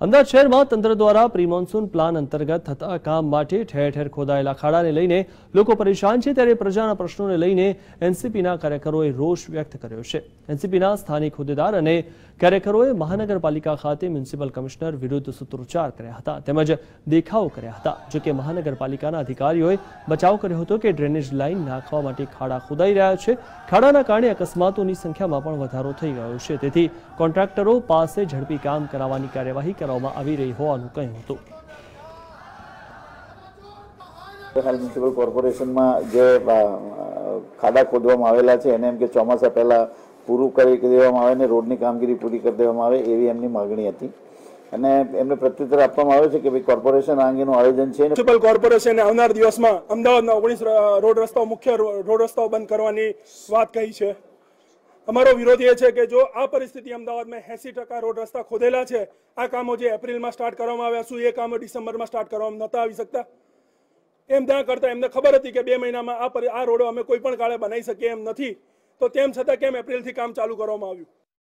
અમદાવાદ શહેરમાં તંત્ર દ્વારા પ્રીમોન્સૂન પ્લાન અંતર્ગત થતા કામ માટે ઠેર ઠેર ખોદાયેલા ખાડાને લઈને લોકો પરેશાન છે ત્યારે પ્રજાના પ્રશ્નોને લઈને એનસીપીના કાર્યકરોએ રોષ વ્યક્ત કર્યો છે. એનસીપીના સ્થાનિક હોદ્દેદાર અને કાર્યકરોએ મહાનગરપાલિકા ખાતે મ્યુનિસિપલ કમિશનર વિરુદ્ધ સૂત્રોચ્ચાર કર્યા હતા તેમજ દેખાવો કર્યા હતા. જોકે મહાનગરપાલિકાના અધિકારીઓએ બચાવ કર્યો હતો કે ડ્રેનેજ લાઇન નાખવા માટે ખાડા ખોદાઈ રહ્યા છે. ખાડાના કારણે અકસ્માતોની સંખ્યામાં પણ વધારો થઈ ગયો છે. તેથી કોન્ટ્રાક્ટરો પાસે ઝડપી કામ કરાવવાની કાર્યવાહી કરવામાં આવી રહી હોવાનું કહ્યું હતું હાલ મ્યુનિસિપલ કોર્પોરેશનમાં જે ખાડા ખોદવામાં આવેલા છે એને એમ કે ચોમાસા પહેલા પૂરું કરી દેવામાં આવે અને રોડની કામગીરી પૂરી કરી દેવામાં આવે એવી એમની માગણી હતી. અને એમને પ્રત્યુત્તર આપવામાં આવ્યો છે કે ભાઈ કોર્પોરેશન આ અંગેનું આયોજન છે મ્યુનિસિપલ કોર્પોરેશને આવનાર દિવસમાં અમદાવાદના ઓગણીસ રોડ રસ્તાઓ મુખ્ય રો- રોડ રસ્તાઓ બંધ કરવાની વાત કહી છે. અમારો વિરોધ એ છે કે જો આ પરિસ્થિતિ અમદાવાદમાં એસી ટકા રોડ રસ્તા ખોદેલા છે, આ કામો જે એપ્રિલમાં સ્ટાર્ટ કરવામાં આવ્યા શું એ કામો ડિસેમ્બરમાં સ્ટાર્ટ કરવામાં નહોતા આવી શકતા? એમ ત્યાં કરતા એમને ખબર હતી કે બે મહિનામાં આ આ રોડો અમે કોઈ પણ કાળે બનાવી શકીએ એમ નથી. તો તેમ છતાં કેમ એપ્રિલથી કામ ચાલુ કરવામાં આવ્યું?